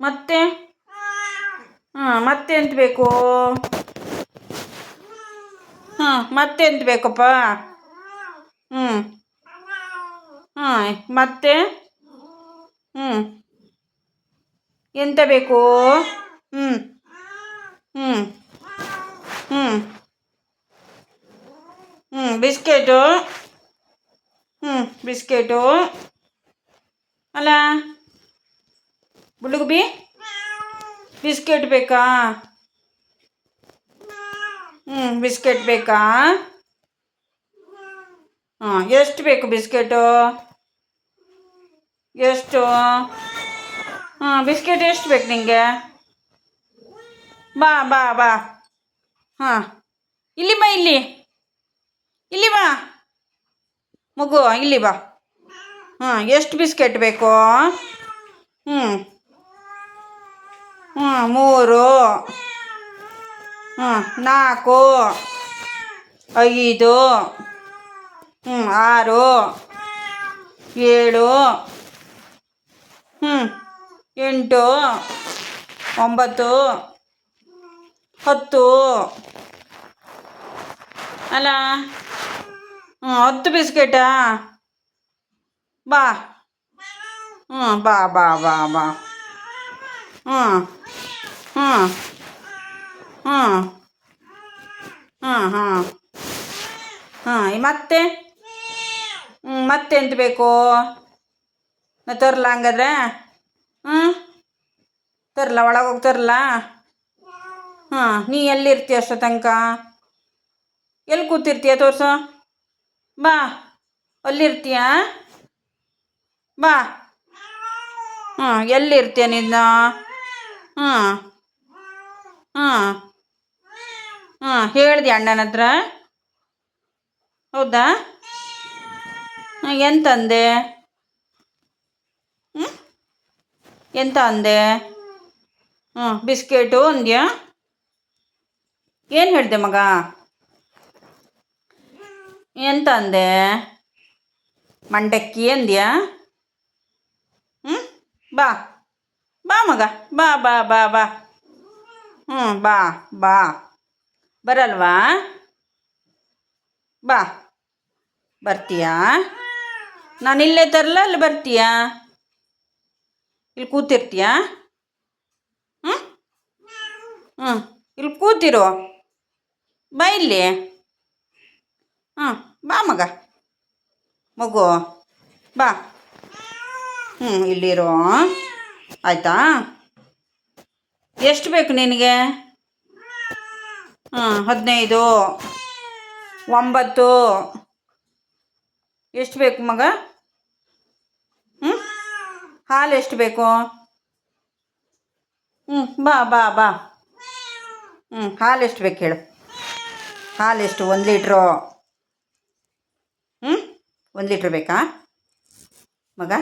ಮತ್ತೆ? ಹಾಂ, ಮತ್ತೆ ಎಂತ ಬೇಕು? ಹಾಂ, ಮತ್ತೆ ಎಂತ ಬೇಕಪ್ಪ? ಹ್ಞೂ ಹಾಂ, ಮತ್ತೆ? ಹ್ಞೂ ಎಂತ ಬೇಕು? ಹ್ಞೂ ಹ್ಞೂ ಹ್ಞೂ ಹ್ಞೂ ಬಿಸ್ಕೆಟು. ಹ್ಞೂ ಬಿಸ್ಕೆಟು. ಅಲ್ಲ? ಬುಡುಗುಬಿ ಬಿಸ್ಕೆಟ್ ಬೇಕಾ? ಹ್ಞೂ ಬಿಸ್ಕೆಟ್ ಬೇಕಾ? ಹಾಂ ಎಷ್ಟು ಬೇಕು ಬಿಸ್ಕೆಟು? ಎಷ್ಟು? ಹಾಂ ಬಿಸ್ಕೆಟ್ ಎಷ್ಟು ಬೇಕು ನಿಮಗೆ ಬಾ ಬಾ ಬಾ. ಹಾಂ ಇಲ್ಲಿ ಬಾ, ಇಲ್ಲಿ. ಇಲ್ಲಿ ಬಾ. ಮಗು, ಇಲ್ಲಿ ಬಾ. ಹಾಂ ಎಷ್ಟು ಬಿಸ್ಕೆಟ್ ಬೇಕು? ಹ್ಞೂ ಹ್ಞೂ ಮೂರು. ಹ್ಞೂ ನಾಲ್ಕು. ಐದು. ಹ್ಞೂ ಆರು. ಏಳು. ಹ್ಞೂ ಎಂಟು. ಒಂಬತ್ತು. ಹತ್ತು. ಅಲ್ಲ? ಹ್ಞೂ ಹತ್ತು ಬಿಸ್ಕೆಟಾ? ಬಾ. ಹ್ಞೂ ಬಾ ಬಾ ಬಾ ಬಾ. ಹ್ಞೂ ಹ್ಞೂ ಹಾಂ ಹಾಂ ಹಾಂ ಹಾಂ ಮತ್ತೆ? ಹ್ಞೂ ಮತ್ತೆ ಎಂತ ಬೇಕು? ತರಲ ಹಂಗಾದ್ರೆ? ಹ್ಞೂ ತರಲ ಒಳಗೆ ಹೋಗಿ ತರಲ? ಹಾಂ ನೀ ಎಲ್ಲಿರ್ತೀಯ ಅಷ್ಟೋ ತನಕ? ಎಲ್ಲಿ ಕೂತಿರ್ತೀಯ ತೋರಿಸು? ಬಾ. ಅಲ್ಲಿರ್ತೀಯ? ಬಾ. ಹಾಂ ಎಲ್ಲಿರ್ತೀಯ ನೀನು? ಹಾಂ ಹಾಂ. ಹಾಂ, ಹೇಳ್ದೆ ಅಣ್ಣನ ಹತ್ರ. ಹೌದಾ? ಹಾಂ, ಎಂತ ಅಂದೆ? ಹ್ಞೂ ಎಂತ ಅಂದೆ? ಹ್ಞೂ ಬಿಸ್ಕೆಟು ಅಂದ್ಯಾ? ಏನು ಹೇಳಿದೆ ಮಗ? ಎಂತ ಅಂದೆ? ಮಂಡಕ್ಕಿ ಅಂದ್ಯಾ? ಹ್ಞೂ ಬಾ. ಬಾ ಮಗ. ಬಾ ಬಾ ಬಾ ಬಾ. ಹ್ಞೂ ಬಾ ಬಾ. ಬರಲ್ವಾ? ಬಾ. ಬರ್ತೀಯಾ? ನಾನು ಇಲ್ಲೇ ತರಲ ಅಲ್ಲಿ ಬರ್ತೀಯಾ? ಇಲ್ಲಿ ಕೂತಿರ್ತೀಯಾ? ಹ್ಞೂ ಹ್ಞೂ ಇಲ್ಲಿ ಕೂತಿರು. ಬಾ ಇಲ್ಲಿ. ಹಾಂ ಬಾ ಮಗ. ಮಗು, ಬಾ. ಹ್ಞೂ ಇಲ್ಲಿರೋ. ಆಯಿತಾ? ಎಷ್ಟು ಬೇಕು ನಿನಗೆ? ಹಾಂ ಹದಿನೈದು. ಒಂಬತ್ತು. ಎಷ್ಟು ಬೇಕು ಮಗ? ಹ್ಞೂ ಹಾಲು ಎಷ್ಟು ಬೇಕು? ಹ್ಞೂ ಬಾ ಬಾ ಬಾ. ಹ್ಞೂ ಹಾಲು ಎಷ್ಟು ಬೇಕು ಹೇಳು. ಹಾಲು ಎಷ್ಟು? ಒಂದು ಲೀಟ್ರು. ಹ್ಞೂ ಒಂದು ಲೀಟ್ರ್ ಬೇಕಾ? ಮಗ?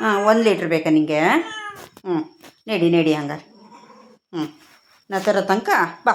ಹಾಂ, ಒಂದು ಲೀಟ್ರ್ ಬೇಕಾ ನಿಂಗೆ? ಹ್ಞೂ ನಡಿ ನಡಿ ಹಂಗಾರೆ. ಹ್ಞೂ ನಾ ತರೋ ತನಕ ಬಾ.